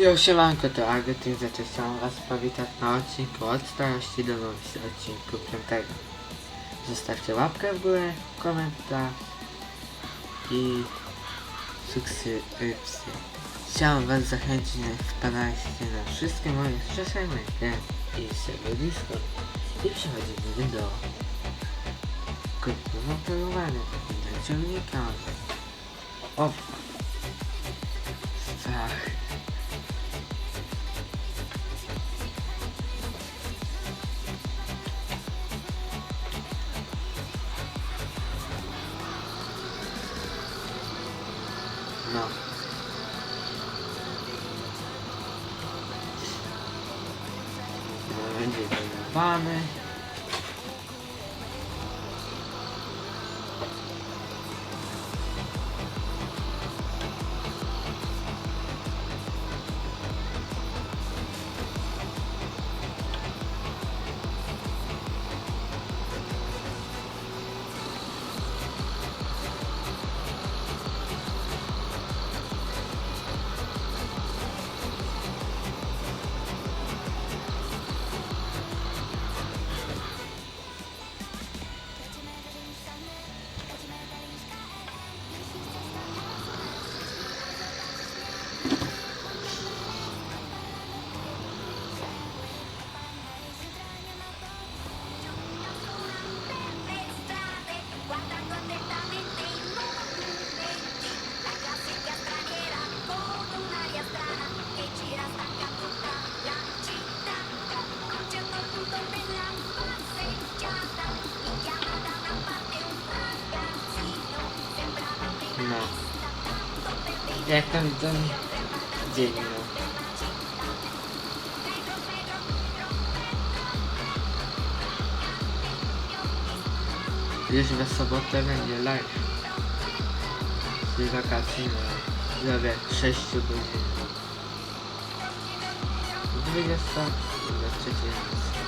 Jo, siemanko, to Agutyn, za to chciałem was powitać na odcinku od starości do nowości, odcinku 5. Zostawcie łapkę w górę, komentarz i subskrypcję. Chciałem was zachęcić na wpadajcie na wszystkie moje media i Discord i przechodzimy do grupy operowania na ciągnikarze. O! Strach. No. Będzie wylewany. Jak tam ten dzień, no. Już we sobotę będzie live. Z wakacji na zrobię 6 godzin. 20 na trzeciej nocy.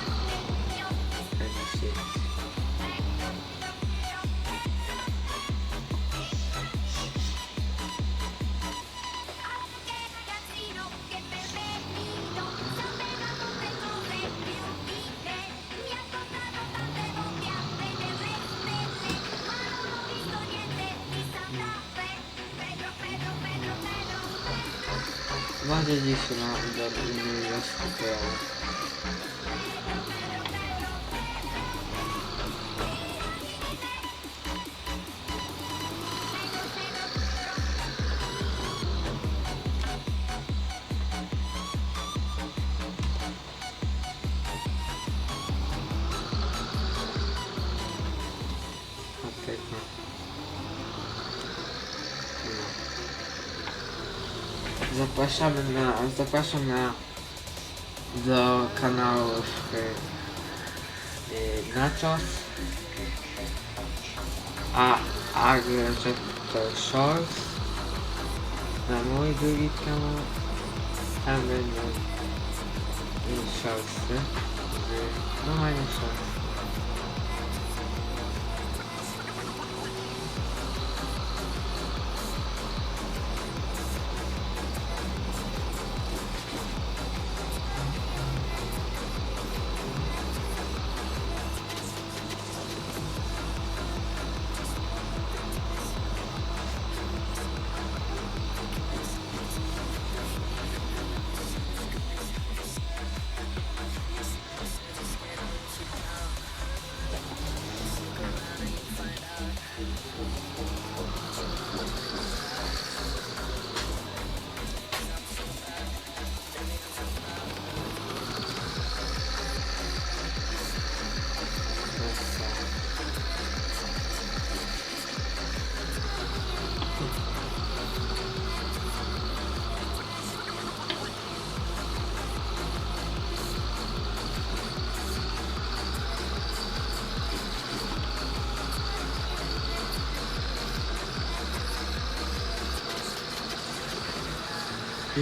bence değilsin abi. Ben. Zapraszamy na, zapraszam na do kanałów y, y, Nachos. A Agriculture Shores na mój drugi kanał. Tam będą shortsy. Y, normalnie shortsy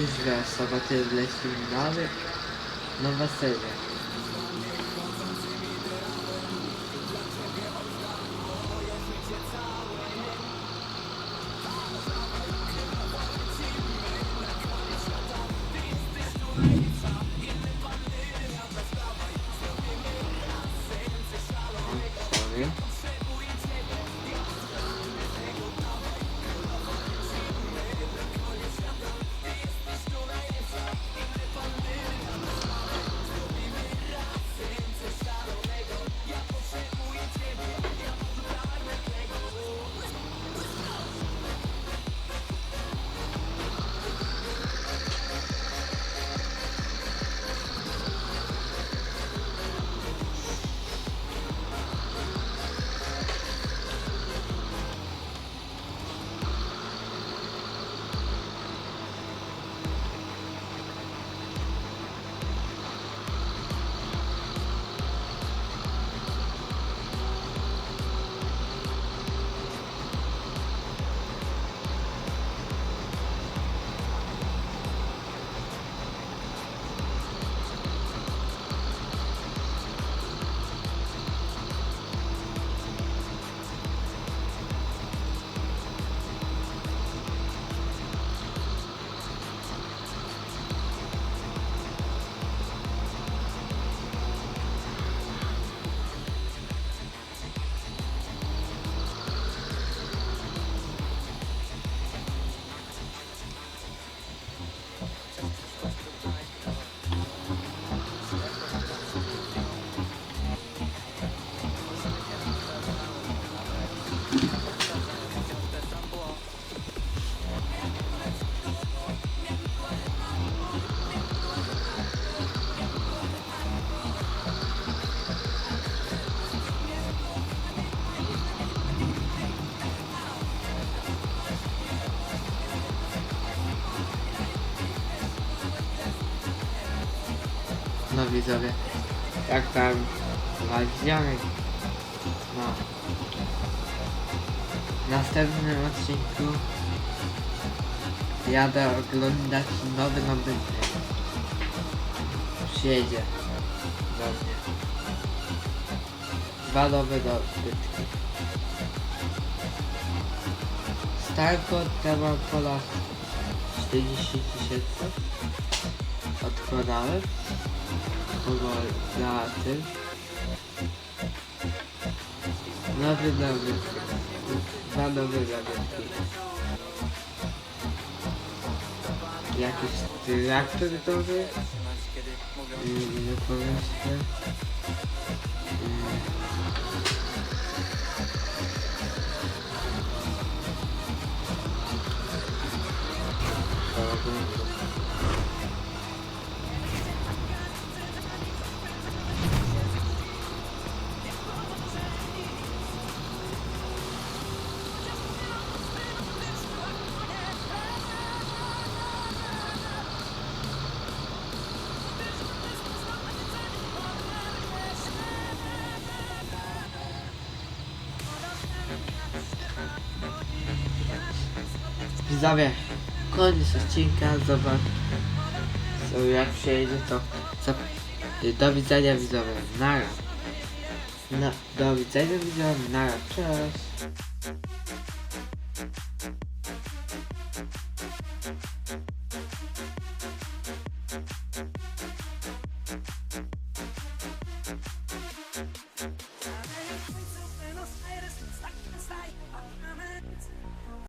Już w sobotę wleci nowy, nowa seria. No widzowie. Jak tam wadzianek. No. W następnym odcinku jadę oglądać nowy nabytek. Przyjedzie do mnie. Dwa nowe dobytki. Starko temat pola 40 tysięcy odkładałem powoli na tym nowy nabytek dwa nowe nabytki jakiś traktor Mm, nie Mm. Widzowie, koniec odcinka, zobacz. So, jak przyjedzie to... Co, do widzenia widzowie, nara. No, do widzenia widzowie, nara, cześć.